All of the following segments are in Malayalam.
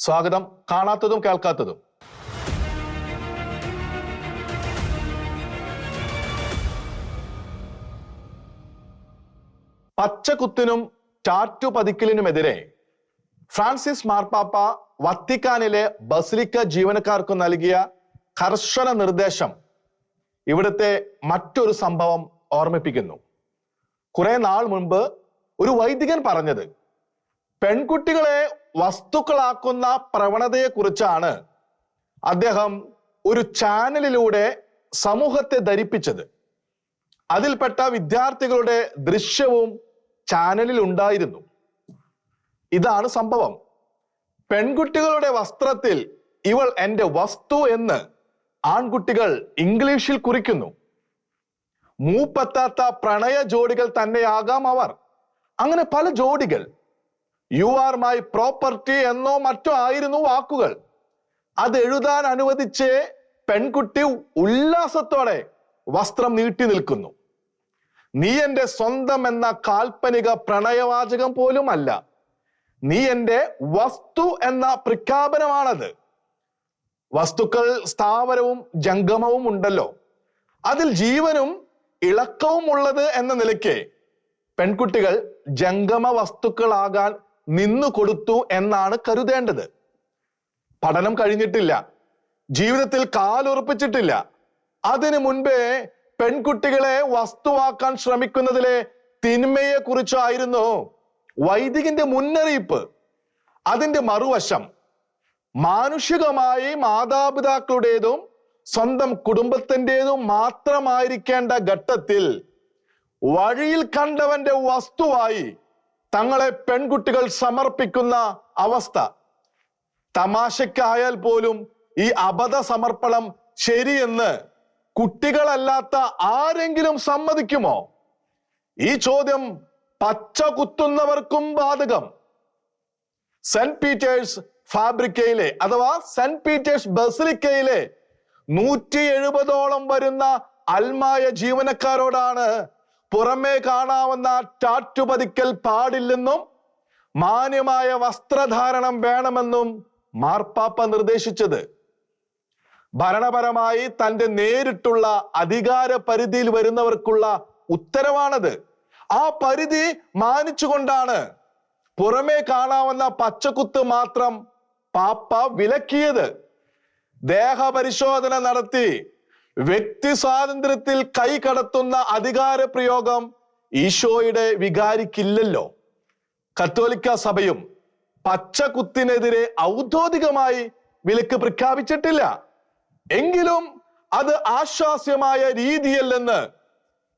സ്വാഗതം. കാണാത്തതും കേൾക്കാത്തതും. പച്ചക്കുത്തിനും ടാറ്റു പതിക്കലിനുമെതിരെ ഫ്രാൻസിസ് മാർപ്പാപ്പ വത്തിക്കാനിലെ ബസിലിക്ക ജീവനക്കാർക്ക് നൽകിയ കർശന നിർദ്ദേശം ഇവിടുത്തെ മറ്റൊരു സംഭവം ഓർമ്മിപ്പിക്കുന്നു. കുറെ നാൾ മുൻപ് ഒരു വൈദികൻ പറഞ്ഞത് പെൺകുട്ടികളെ വസ്തുക്കളാക്കുന്ന പ്രവണതയെക്കുറിച്ചാണ് അദ്ദേഹം ഒരു ചാനലിലൂടെ സമൂഹത്തെ ധരിപ്പിച്ചത്. അതിൽപ്പെട്ട വിദ്യാർത്ഥികളുടെ ദൃശ്യവും ചാനലിൽ ഉണ്ടായിരുന്നു. ഇതാണ് സംഭവം. പെൺകുട്ടികളുടെ വസ്ത്രത്തിൽ ഇവൾ എന്റെ വസ്തു എന്ന് ആൺകുട്ടികൾ ഇംഗ്ലീഷിൽ കുറിക്കുന്നു. മൂപ്പത്താത്ത പ്രണയ ജോഡികൾ തന്നെയാകാം അവർ. അങ്ങനെ പല ജോഡികൾ. യു ആർ മൈ പ്രോപ്പർട്ടി എന്നോ മറ്റോ ആയിരുന്നു വാക്കുകൾ. അത് എഴുതാൻ അനുവദിച്ച് പെൺകുട്ടി ഉല്ലാസത്തോടെ വസ്ത്രം നീട്ടി നിൽക്കുന്നു. നീ എന്റെ സ്വന്തം എന്ന കാൽപ്പനിക പ്രണയവാചകം പോലും അല്ല. നീ എന്റെ വസ്തു എന്ന പ്രഖ്യാപനമാണത്. വസ്തുക്കൾ സ്ഥാവരവും ജംഗമവും ഉണ്ടല്ലോ. അതിൽ ജീവനും ഇളക്കവും ഉള്ളത് എന്ന നിലയ്ക്ക് പെൺകുട്ടികൾ ജംഗമ വസ്തുക്കളാകാൻ നിന്നു കൊടുത്തു എന്നാണ് കരുതേണ്ടത്. പഠനം കഴിഞ്ഞിട്ടില്ല. ജീവിതത്തിൽ കാലുറപ്പിച്ചിട്ടില്ല. അതിനു മുൻപേ പെൺകുട്ടികളെ വസ്തുവാക്കാൻ ശ്രമിക്കുന്നതിലെ തിന്മയെ കുറിച്ചായിരുന്നു വൈദികന്റെ മുന്നറിയിപ്പ്. അതിന്റെ മറുവശം മാനുഷികമായി മാതാപിതാക്കളുടേതും സ്വന്തം കുടുംബത്തിന്റെതും മാത്രമായിരിക്കേണ്ട ഘട്ടത്തിൽ വഴിയിൽ കണ്ടവന്റെ വസ്തുവായി തങ്ങളെ പെൺകുട്ടികൾ സമർപ്പിക്കുന്ന അവസ്ഥ. തമാശക്കായാൽ പോലും ഈ അബദ്ധ സമർപ്പണം ശരിയെന്ന് കുട്ടികളല്ലാത്ത ആരെങ്കിലും സമ്മതിക്കുമോ? ഈ ചോദ്യം പച്ച കുത്തുന്നവർക്കും ബാധകം. സെന്റ് പീറ്റേഴ്സ് ഫാബ്രിക്കയിലെ അഥവാ സെന്റ് പീറ്റേഴ്സ് ബസിലിക്കയിലെ നൂറ്റി എഴുപതോളം വരുന്ന അൽമായ ജീവനക്കാരോടാണ് പുറമേ കാണാവുന്ന ടാറ്റു പതിക്കൽ പാടില്ലെന്നും മാന്യമായ വസ്ത്രധാരണം വേണമെന്നും മാർപ്പാപ്പ നിർദ്ദേശിച്ചത്. ഭരണപരമായി തന്റെ നേരിട്ടുള്ള അധികാര പരിധിയിൽ വരുന്നവർക്കുള്ള ഉത്തരവാണത്. ആ പരിധി മാനിച്ചുകൊണ്ടാണ് പുറമേ കാണാവുന്ന പച്ചക്കുത്ത് മാത്രം പാപ്പ വിലക്കിയത്. ദേഹപരിശോധന നടത്തി വ്യക്തി സ്വാതന്ത്ര്യത്തിൽ കൈ കടത്തുന്ന അധികാര പ്രയോഗം ഈശോയുടെ വികാരിക്കില്ലല്ലോ. കത്തോലിക്ക സഭയും പച്ചകുത്തിനെതിരെ ഔദ്യോഗികമായി വിലക്ക് പ്രഖ്യാപിച്ചിട്ടില്ല. എങ്കിലും അത് ആശ്വാസ്യമായ രീതിയല്ലെന്ന്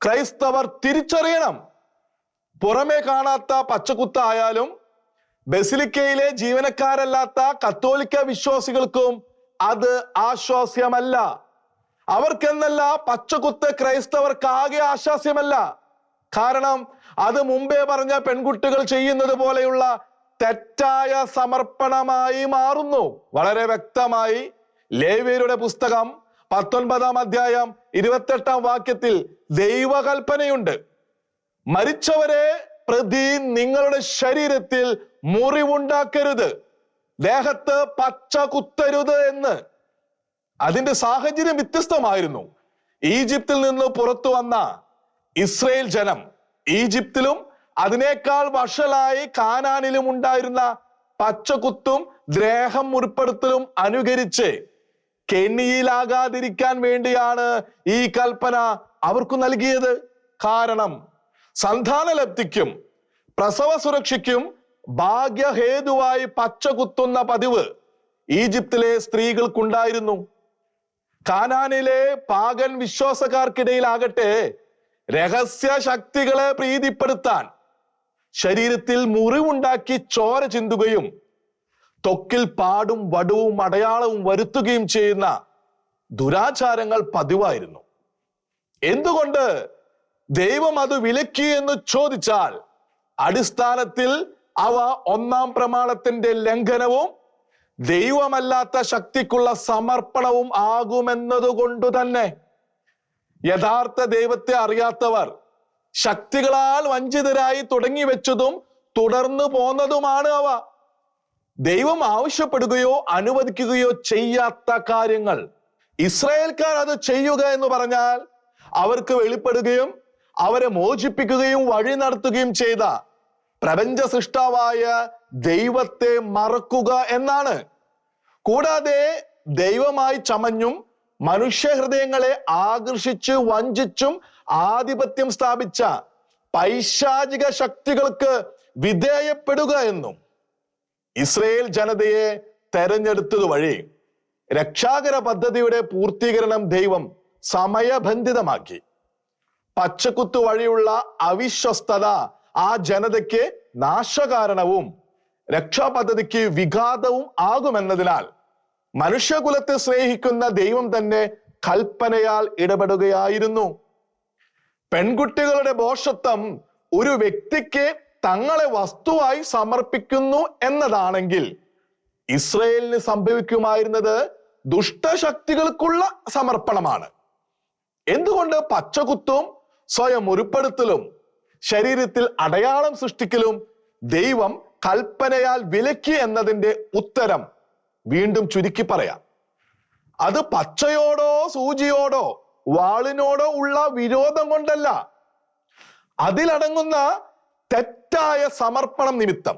ക്രൈസ്തവർ തിരിച്ചറിയണം. പുറമെ കാണാത്ത പച്ചക്കുത്തായാലും ബസിലിക്കയിലെ ജീവനക്കാരല്ലാത്ത കത്തോലിക്ക വിശ്വാസികൾക്കും അത് ആശ്വാസ്യമല്ല. അവർക്കെന്നല്ല പച്ചകുത്ത് ക്രൈസ്തവർക്ക് ആകെ ആശ്വാസ്യമല്ല. കാരണം അത് മുമ്പേ പറഞ്ഞ പെൺകുട്ടികൾ ചെയ്യുന്നത് പോലെയുള്ള തെറ്റായ സമർപ്പണമായി മാറുന്നു. വളരെ വ്യക്തമായി ലേവിയരുടെ പുസ്തകം പത്തൊൻപതാം അധ്യായം ഇരുപത്തെട്ടാം വാക്യത്തിൽ ദൈവകൽപ്പനയുണ്ട്. മരിച്ചവരെ പ്രതി നിങ്ങളുടെ ശരീരത്തിൽ മുറിവുണ്ടാക്കരുത്. ദേഹത്ത് പച്ച കുത്തരുത് എന്ന്. അതിന്റെ സാഹചര്യം വ്യത്യസ്തമായിരുന്നു. ഈജിപ്തിൽ നിന്ന് പുറത്തു വന്ന ഇസ്രയേൽ ജനം ഈജിപ്തിലും അതിനേക്കാൾ വഷളായി കാനാനിലും ഉണ്ടായിരുന്ന പച്ചകുത്തും ദ്രേഹം മുറിപ്പെടുത്തലും അനുകരിച്ച് കെണിയിലാകാതിരിക്കാൻ വേണ്ടിയാണ് ഈ കൽപ്പന അവർക്ക് നൽകിയത്. കാരണം സന്താനലബ്ധിക്കും പ്രസവ സുരക്ഷയ്ക്കും ഭാഗ്യഹേതുവായി പച്ച കുത്തുന്ന പതിവ് ഈജിപ്തിലെ സ്ത്രീകൾക്കുണ്ടായിരുന്നു. കാനാനിലെ പാകൻ വിശ്വാസക്കാർക്കിടയിലാകട്ടെ രഹസ്യ ശക്തികളെ പ്രീതിപ്പെടുത്താൻ ശരീരത്തിൽ മുറിവുണ്ടാക്കി ചോര ചിന്തുകയും തൊക്കിൽ പാടും വടുവും അടയാളവും വരുത്തുകയും ചെയ്യുന്ന ദുരാചാരങ്ങൾ പതിവായിരുന്നു. എന്തുകൊണ്ട് ദൈവം അത് വിലക്കി എന്ന് ചോദിച്ചാൽ അടിസ്ഥാനത്തിൽ അവ ഒന്നാം പ്രമാണത്തിന്റെ ലംഘനവും ദൈവമല്ലാത്ത ശക്തിക്കുള്ള സമർപ്പണവും ആകുമെന്നതുകൊണ്ട് തന്നെ യഥാർത്ഥ ദൈവത്തെ അറിയാത്തവർ ശക്തികളാൽ വഞ്ചിതരായി തുടങ്ങി വെച്ചതും തുടർന്നു പോന്നതുമാണ് അവ. ദൈവം ആവശ്യപ്പെടുകയോ അനുവദിക്കുകയോ ചെയ്യാത്ത കാര്യങ്ങൾ. ഇസ്രായേൽക്കാർ അത് ചെയ്യുക എന്ന് പറഞ്ഞാൽ അവർക്ക് വെളിപ്പെടുകയും അവരെ മോചിപ്പിക്കുകയും വഴി നടത്തുകയും ചെയ്ത പ്രപഞ്ച സൃഷ്ടാവായ ദൈവത്തെ മറക്കുക എന്നാണ്. കൂടാതെ ദൈവമായി ചമഞ്ഞും മനുഷ്യഹൃദയങ്ങളെ ആകർഷിച്ച് വഞ്ചിച്ചും ആധിപത്യം സ്ഥാപിച്ച പൈശാചിക ശക്തികൾക്ക് വിധേയപ്പെടുക എന്നും ഇസ്രയേൽ ജനതയെ തെരഞ്ഞെടുത്തത് വഴി രക്ഷാകര പദ്ധതിയുടെ പൂർത്തീകരണം ദൈവം സമയബന്ധിതമാക്കി. പച്ചക്കുത്തു വഴിയുള്ള അവിശ്വസ്തത ആ ജനതയ്ക്ക് നാശകാരണവും രക്ഷാപദ്ധതിക്ക് വിഘാതവും ആകുമെന്നതിനാൽ മനുഷ്യകുലത്തെ സ്നേഹിക്കുന്ന ദൈവം തന്നെ കൽപ്പനയാൽ ഇടപെടുകയായിരുന്നു. പെൺകുട്ടികളുടെ ബോഷത്വം ഒരു വ്യക്തിക്ക് തങ്ങളെ വസ്തുവായി സമർപ്പിക്കുന്നു എന്നതാണെങ്കിൽ ഇസ്രയേലിന് സംഭവിക്കുമായിരുന്നത് ദുഷ്ടശക്തികൾക്കുള്ള സമർപ്പണമാണ്. എന്തുകൊണ്ട് പച്ചകുത്തും സ്വയം ഉരുപ്പെടുത്തലും ശരീരത്തിൽ അടയാളം സൃഷ്ടിക്കലും ദൈവം കൽപ്പനയാൽ വിലക്കി എന്നതിന്റെ ഉത്തരം വീണ്ടും ചുരുക്കി പറയാം. അത് പച്ചയോടോ സൂചിയോടോ വാളിനോടോ ഉള്ള വിരോധം കൊണ്ടല്ല. അതിലടങ്ങുന്ന തെറ്റായ സമർപ്പണം നിമിത്തം.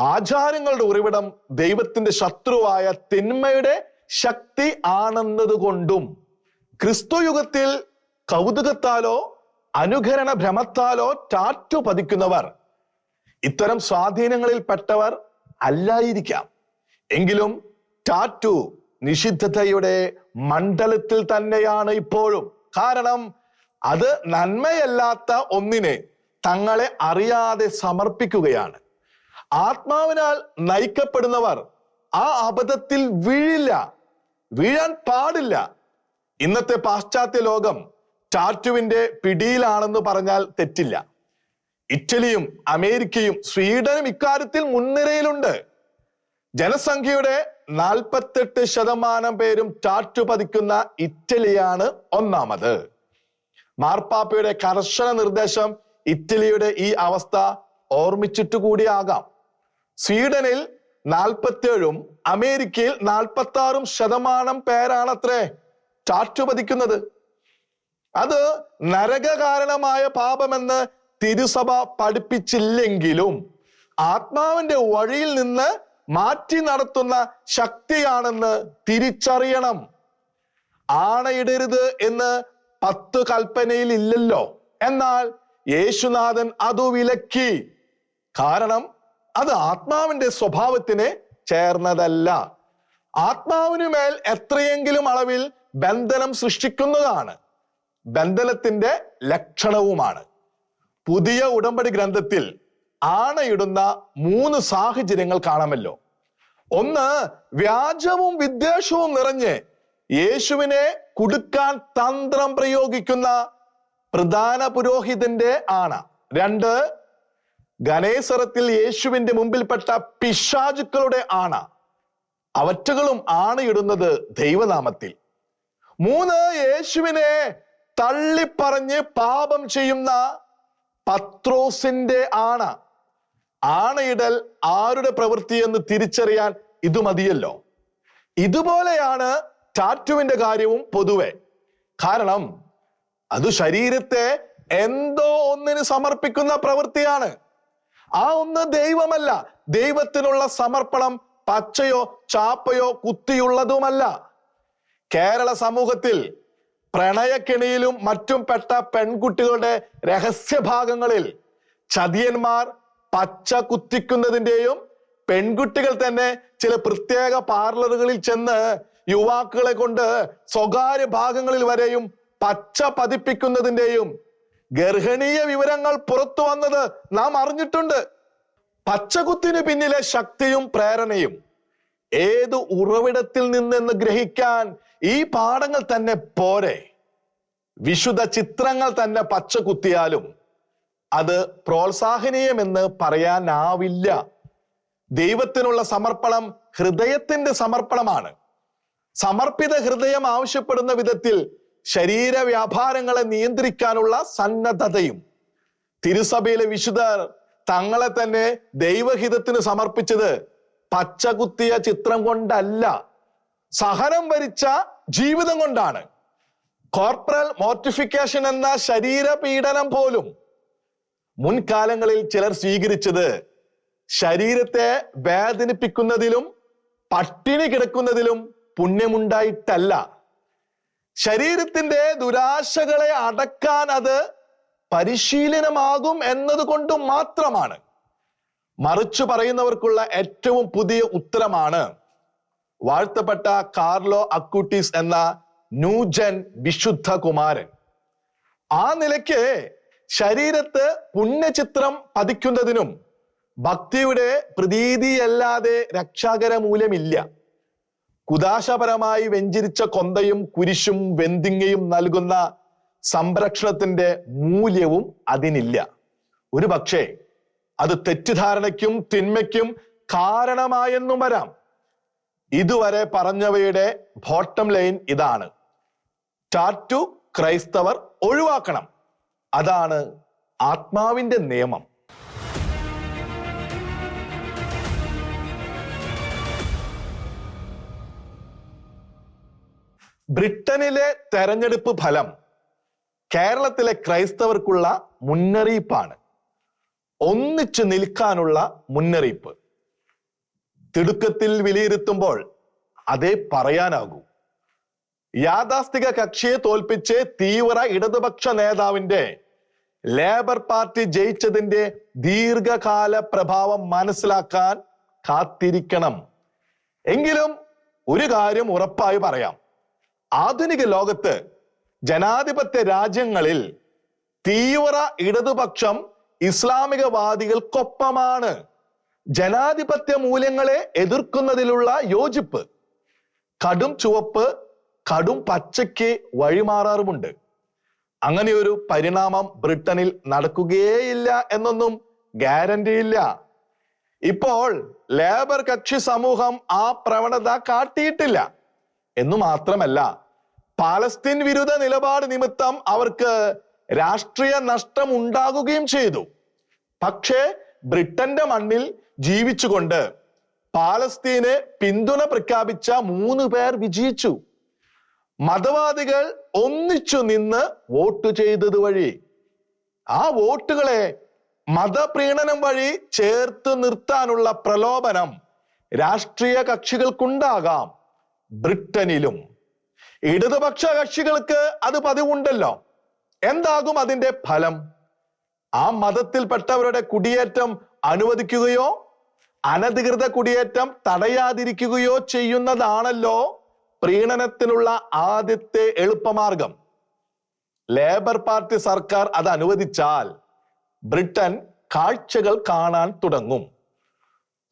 ആചാരങ്ങളുടെ ഉറവിടം ദൈവത്തിന്റെ ശത്രുവായ തിന്മയുടെ ശക്തി ആണെന്നതുകൊണ്ടും ക്രിസ്തുയുഗത്തിൽ കൗതുകത്താലോ അനുകരണ ഭ്രമത്താലോ ടാറ്റു പതിക്കുന്നവർ ഇത്തരം സ്വാധീനങ്ങളിൽ പെട്ടവർ അല്ലായിരിക്കാം. എങ്കിലും ടാറ്റു നിഷിദ്ധതയുടെ മണ്ഡലത്തിൽ തന്നെയാണ് ഇപ്പോഴും. കാരണം അത് നന്മയല്ലാത്ത ഒന്നിനെ തങ്ങളെ അറിയാതെ സമർപ്പിക്കുകയാണ്. ആത്മാവിനാൽ നയിക്കപ്പെടുന്നവർ ആ അബദ്ധത്തിൽ വീഴില്ല വീഴാൻ പാടില്ല. ഇന്നത്തെ പാശ്ചാത്യ ലോകം ടാറ്റുവിന്റെ പിടിയിലാണെന്ന് പറഞ്ഞാൽ തെറ്റില്ല. ഇറ്റലിയും അമേരിക്കയും സ്വീഡനും ഇക്കാര്യത്തിൽ മുൻനിരയിലുണ്ട്. ജനസംഖ്യയുടെ നാൽപ്പത്തെട്ട് ശതമാനം പേരും ടാറ്റു പതിക്കുന്ന ഇറ്റലിയാണ് ഒന്നാമത്. മാർപ്പാപ്പയുടെ കർശന നിർദ്ദേശം ഇറ്റലിയുടെ ഈ അവസ്ഥ ഓർമ്മിച്ചിട്ടു കൂടിയാകാം സ്വീഡനിൽ നാൽപ്പത്തേഴും അമേരിക്കയിൽ നാൽപ്പത്തി ആറും ശതമാനം പേരാണത്രേ ടാറ്റു പതിക്കുന്നത്. അത് നരകകാരണമായ പാപമെന്ന് തിരുസഭ പഠിപ്പിച്ചില്ലെങ്കിലും ആത്മാവിന്റെ വഴിയിൽ നിന്ന് മാറ്റി നടത്തുന്ന ശക്തിയാണെന്ന് തിരിച്ചറിയണം. ആണയിടരുത് എന്ന് പത്ത് കൽപ്പനയിൽ ഇല്ലല്ലോ. എന്നാൽ യേശുനാഥൻ അതു വിലക്കി. കാരണം അത് ആത്മാവിന്റെ സ്വഭാവത്തിന് ചേർന്നതല്ല. ആത്മാവിനു മേൽ എത്രയെങ്കിലും അളവിൽ ബന്ധനം സൃഷ്ടിക്കുന്നതാണ്. ബന്ധനത്തിന്റെ ലക്ഷണവുമാണ്. പുതിയ ഉടമ്പടി ഗ്രന്ഥത്തിൽ ആണയിടുന്ന മൂന്ന് സാഹചര്യങ്ങൾ കാണാമല്ലോ. ഒന്ന് വ്യാജവും വിദ്വേഷവും നിറഞ്ഞ് യേശുവിനെ കുടുക്കാൻ തന്ത്രം പ്രയോഗിക്കുന്ന പ്രധാന പുരോഹിതന്റെ ആണ. രണ്ട് ഗണേശ്വരത്തിൽ യേശുവിന്റെ മുമ്പിൽപ്പെട്ട പിശാചുക്കളുടെ ആണ. അവറ്റകളും ആണയിടുന്നത് ദൈവനാമത്തിൽ. മൂന്ന് യേശുവിനെ തള്ളിപ്പറഞ്ഞ് പാപം ചെയ്യുന്ന പത്രോസിന്റെ ആണ. ആണയിടൽ ആരുടെ പ്രവൃത്തി എന്ന് തിരിച്ചറിയാൻ ഇത് മതിയല്ലോ. ഇതുപോലെയാണ് ടാറ്റുവിന്റെ കാര്യവും പൊതുവെ. കാരണം അത് ശരീരത്തെ എന്തോ ഒന്നിന് സമർപ്പിക്കുന്ന പ്രവൃത്തിയാണ്. ആ ഒന്ന് ദൈവമല്ല. ദൈവത്തിനുള്ള സമർപ്പണം പച്ചയോ ചാപ്പയോ കുത്തിയുള്ളതുമല്ല. കേരള സമൂഹത്തിൽ പ്രണയക്കെണിയിലും മറ്റും പെട്ട പെൺകുട്ടികളുടെ രഹസ്യഭാഗങ്ങളിൽ ചതിയന്മാർ പച്ച കുത്തിക്കുന്നതിന്റെയും പെൺകുട്ടികൾ തന്നെ ചില പ്രത്യേക പാർലറുകളിൽ ചെന്ന് യുവാക്കളെ കൊണ്ട് സ്വകാര്യ ഭാഗങ്ങളിൽ വരെയും പച്ച പതിപ്പിക്കുന്നതിന്റെയും ഗർഹണീയ വിവരങ്ങൾ പുറത്തു വന്നത് നാം അറിഞ്ഞിട്ടുണ്ട്. പച്ചകുത്തിന് പിന്നിലെ ശക്തിയും പ്രേരണയും ഏത് ഉറവിടത്തിൽ നിന്നെന്ന് ഗ്രഹിക്കാൻ ഈ പാഠങ്ങൾ തന്നെ പോരെ. വിശുദ്ധ ചിത്രങ്ങൾ തന്നെ പച്ച കുത്തിയാലും അത് പ്രോത്സാഹനീയമെന്ന് പറയാനാവില്ല. ദൈവത്തിനുള്ള സമർപ്പണം ഹൃദയത്തിന്റെ സമർപ്പണമാണ്. സമർപ്പിത ഹൃദയം ആവശ്യപ്പെടുന്ന വിധത്തിൽ ശരീര വ്യാപാരങ്ങളെ നിയന്ത്രിക്കാനുള്ള സന്നദ്ധതയും. തിരുസഭയിലെ വിശുദ്ധർ തങ്ങളെ തന്നെ ദൈവഹിതത്തിന് സമർപ്പിച്ചത് പച്ചകുത്തിയ ചിത്രം കൊണ്ടല്ല. സഹനം വരിച്ച ജീവിതം കൊണ്ടാണ്. കോർപ്പറൽ മോർട്ടിഫിക്കേഷൻ എന്ന ശരീരപീഡനം പോലും മുൻകാലങ്ങളിൽ ചിലർ സ്വീകരിച്ചത് ശരീരത്തെ വേദനിപ്പിക്കുന്നതിലും പട്ടിണി കിടക്കുന്നതിലും പുണ്യമുണ്ടായിട്ടല്ല. ശരീരത്തിന്റെ ദുരാശകളെ അടക്കാൻ അത് പരിശീലനമാകും എന്നതുകൊണ്ട് മാത്രമാണ്. മറിച്ചു പറയുന്നവർക്കുള്ള ഏറ്റവും പുതിയ ഉത്തരമാണ് വാഴ്ത്തപ്പെട്ട കാർലോ അക്കൂട്ടീസ് എന്ന ന്യൂജൻ വിശുദ്ധ കുമാരൻ ആ നിലയ്ക്ക് ശരീരത്ത് പുണ്യചിത്രം പതിക്കുന്നതിനും ഭക്തിയുടെ പ്രതീതിയല്ലാതെ രക്ഷാകര മൂല്യമില്ല കുദാശപരമായി വെഞ്ചിരിച്ച കൊന്തയും കുരിശും വെന്തിങ്ങയും നൽകുന്ന സംരക്ഷണത്തിന്റെ മൂല്യവും അതിനില്ല. ഒരു പക്ഷേ അത് തെറ്റിദ്ധാരണയ്ക്കും തിന്മയ്ക്കും കാരണമായെന്നും വരാം. ഇതുവരെ പറഞ്ഞവയുടെ ബോട്ടം ലൈൻ ഇതാണ്. ടാറ്റു ക്രൈസ്തവർ ഒഴിവാക്കണം. അതാണ് ആത്മാവിന്റെ നിയമം. ബ്രിട്ടനിലെ തെരഞ്ഞെടുപ്പ് ഫലം കേരളത്തിലെ ക്രൈസ്തവർക്കുള്ള മുന്നറിയിപ്പാണ്. ഒന്നിച്ചു നിൽക്കാനുള്ള മുന്നറിയിപ്പ്. തിടുക്കത്തിൽ വിലയിരുത്തുമ്പോൾ അതേ പറയാനാകൂ. യാഥാസ്ഥിക കക്ഷിയെ തോൽപ്പിച്ച് തീവ്ര ഇടതുപക്ഷ നേതാവിന്റെ ലേബർ പാർട്ടി ജയിച്ചതിന്റെ ദീർഘകാല പ്രഭാവം മനസ്സിലാക്കാൻ കാത്തിരിക്കണം. എങ്കിലും ഒരു കാര്യം ഉറപ്പായി പറയാം. ആധുനിക ലോകത്ത് ജനാധിപത്യ രാജ്യങ്ങളിൽ തീവ്ര ഇടതുപക്ഷം ഇസ്ലാമികവാദികൾക്കൊപ്പമാണ്. ജനാധിപത്യ മൂല്യങ്ങളെ എതിർക്കുന്നതിലുള്ള യോജിപ്പ് കടും ചുവപ്പ് കടും പച്ചയ്ക്ക് വഴിമാറാറുമുണ്ട്. അങ്ങനെ ഒരു പരിണാമം ബ്രിട്ടനിൽ നടക്കുകയേയില്ല എന്നൊന്നും ഗ്യാരണ്ടി ഇല്ല. ഇപ്പോൾ ലേബർ കക്ഷി സമൂഹം ആ പ്രവണത കാട്ടിയിട്ടില്ല. എന്നു മാത്രമല്ല പാലസ്തീൻ വിരുദ്ധ നിലപാട് നിമിത്തം അവർക്ക് രാഷ്ട്രീയ നഷ്ടം ഉണ്ടാകുകയും ചെയ്തു. പക്ഷേ ബ്രിട്ടന്റെ മണ്ണിൽ ജീവിച്ചുകൊണ്ട് പാലസ്തീന് പിന്തുണ പ്രഖ്യാപിച്ച മൂന്ന് പേർ വിജയിച്ചു. മതവാദികൾ ഒന്നിച്ചു നിന്ന് വോട്ട് ചെയ്തത് വഴി. ആ വോട്ടുകളെ മതപ്രീണനം വഴി ചേർത്ത് നിർത്താനുള്ള പ്രലോഭനം രാഷ്ട്രീയ കക്ഷികൾക്കുണ്ടാകാം ബ്രിട്ടനിലും. ഇടതുപക്ഷ കക്ഷികൾക്ക് അത് പതിവുണ്ടല്ലോ. എന്താകും അതിന്റെ ഫലം? ആ മതത്തിൽപ്പെട്ടവരുടെ കുടിയേറ്റം അനുവദിക്കുകയോ അനധികൃത കുടിയേറ്റം തടയാതിരിക്കുകയോ ചെയ്യുന്നതാണല്ലോ പ്രീണനത്തിനുള്ള ആദ്യത്തെ എളുപ്പമാർഗം. ലേബർ പാർട്ടി സർക്കാർ അത് അനുവദിച്ചാൽ ബ്രിട്ടൻ കാഴ്ചകൾ കാണാൻ തുടങ്ങും.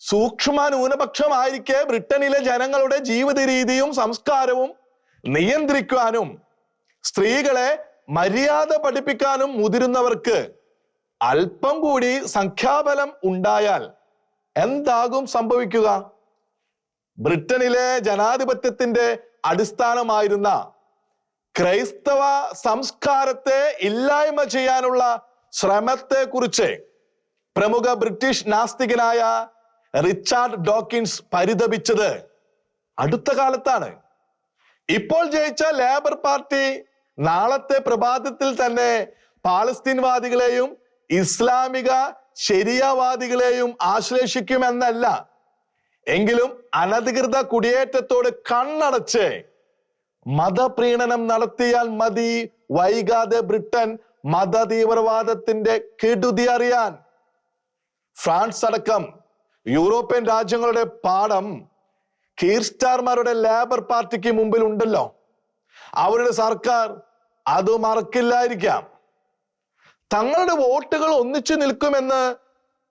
സൂക്ഷ്മ ന്യൂനപക്ഷമായിരിക്കെ ബ്രിട്ടനിലെ ജനങ്ങളുടെ ജീവിത രീതിയും സംസ്കാരവും നിയന്ത്രിക്കാനും സ്ത്രീകളെ മര്യാദ പഠിപ്പിക്കാനും മുതിരുന്നവർക്ക് അല്പം കൂടി സംഖ്യാബലം ഉണ്ടായാൽ എന്താകും സംഭവിക്കുക? ബ്രിട്ടനിലെ ജനാധിപത്യത്തിന്റെ അടിസ്ഥാനമായിരുന്ന ക്രൈസ്തവ സംസ്കാരത്തെ ഇല്ലായ്മ ചെയ്യാനുള്ള ശ്രമത്തെ കുറിച്ച് പ്രമുഖ ബ്രിട്ടീഷ് നാസ്തികനായ റിച്ചാർഡ് ഡോക്കിൻസ് പരിതപിച്ചത് അടുത്ത കാലത്താണ്. ഇപ്പോൾ ജയിച്ച ലേബർ പാർട്ടി നാളത്തെ പ്രഭാതത്തിൽ തന്നെ പാലസ്തീൻവാദികളെയും ഇസ്ലാമിക ശരിയവാദികളെയും ആശ്ലേഷിക്കുമെന്നല്ല. എങ്കിലും അനധികൃത കുടിയേറ്റത്തോട് കണ്ണടച്ച് മതപ്രീണനം നടത്തിയാൽ മതി വൈകാതെ ബ്രിട്ടൻ മത തീവ്രവാദത്തിന്റെ കെടുതി അറിയാൻ. ഫ്രാൻസ് അടക്കം യൂറോപ്യൻ രാജ്യങ്ങളുടെ പാഠം കീർസ്റ്റാർമാരുടെ ലേബർ പാർട്ടിക്ക് മുമ്പിൽ ഉണ്ടല്ലോ അവരുടെ സർക്കാർ അത് മറക്കില്ലായിരിക്കാം. തങ്ങളുടെ വോട്ടുകൾ ഒന്നിച്ചു നിൽക്കുമെന്ന്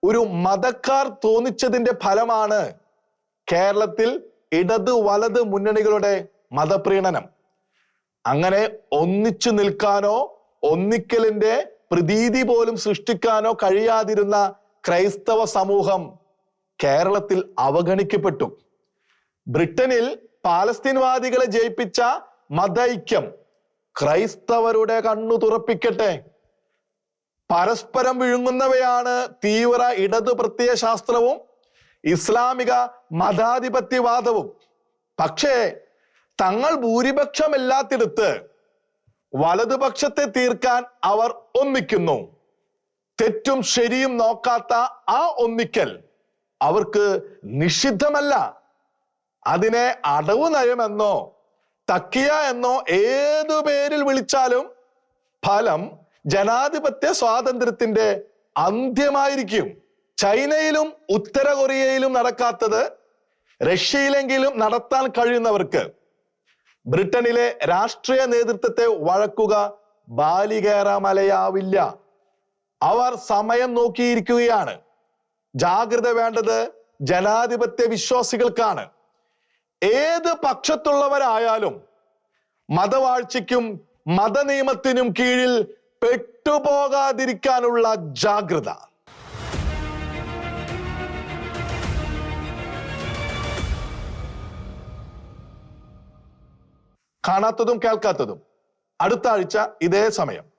ഒരു മതക്കാർ തോന്നിച്ചതിന്റെ ഫലമാണ് കേരളത്തിൽ ഇടത് വലത് മുന്നണികളുടെ മതപ്രീണനം. അങ്ങനെ ഒന്നിച്ചു നിൽക്കാനോ ഒന്നിക്കലിന്റെ പ്രതീതി പോലും സൃഷ്ടിക്കാനോ കഴിയാതിരുന്ന ക്രൈസ്തവ സമൂഹം കേരളത്തിൽ അവഗണിക്കപ്പെട്ടു. ബ്രിട്ടനിൽ പാലസ്തീൻവാദികളെ ജയിപ്പിച്ച മതൈക്യം ക്രൈസ്തവരുടെ കണ്ണു തുറപ്പിക്കട്ടെ. പരസ്പരം വിഴുങ്ങുന്നവയാണ് തീവ്ര ഇടതു പ്രത്യയ ശാസ്ത്രവും ഇസ്ലാമിക മതാധിപത്യവാദവും. പക്ഷേ തങ്ങൾ ഭൂരിപക്ഷമില്ലാത്തിടത്ത് വലതുപക്ഷത്തെ തീർക്കാൻ അവർ ഒന്നിക്കുന്നു. തെറ്റും ശരിയും നോക്കാത്ത ആ ഒന്നിക്കൽ അവർക്ക് നിഷിദ്ധമല്ല. അതിനെ അടവ് നയമെന്നോ തക്കിയ എന്നോ ഏതു പേരിൽ വിളിച്ചാലും ഫലം ജനാധിപത്യ സ്വാതന്ത്ര്യത്തിന്റെ അന്ത്യമായിരിക്കും. ചൈനയിലും ഉത്തര കൊറിയയിലും നടക്കാത്തത് റഷ്യയിലെങ്കിലും നടത്താൻ കഴിയുന്നവർക്ക് ബ്രിട്ടനിലെ രാഷ്ട്രീയ നേതൃത്വത്തെ വഴക്കുക ബാലികേറാമലയാവില്ല അവർ സമയം നോക്കിയിരിക്കുകയാണ്. ജാഗ്രത വേണ്ടത് ജനാധിപത്യ വിശ്വാസികൾക്കാണ്. ഏത് പക്ഷത്തുള്ളവരായാലും മതവാഴ്ചയ്ക്കും മതനിയമത്തിനും കീഴിൽ പെട്ടുപോകാതിരിക്കാനുള്ള ജാഗ്രത. കാണാത്തതും കേൾക്കാത്തതും. അടുത്ത ആഴ്ച ഇതേ സമയം.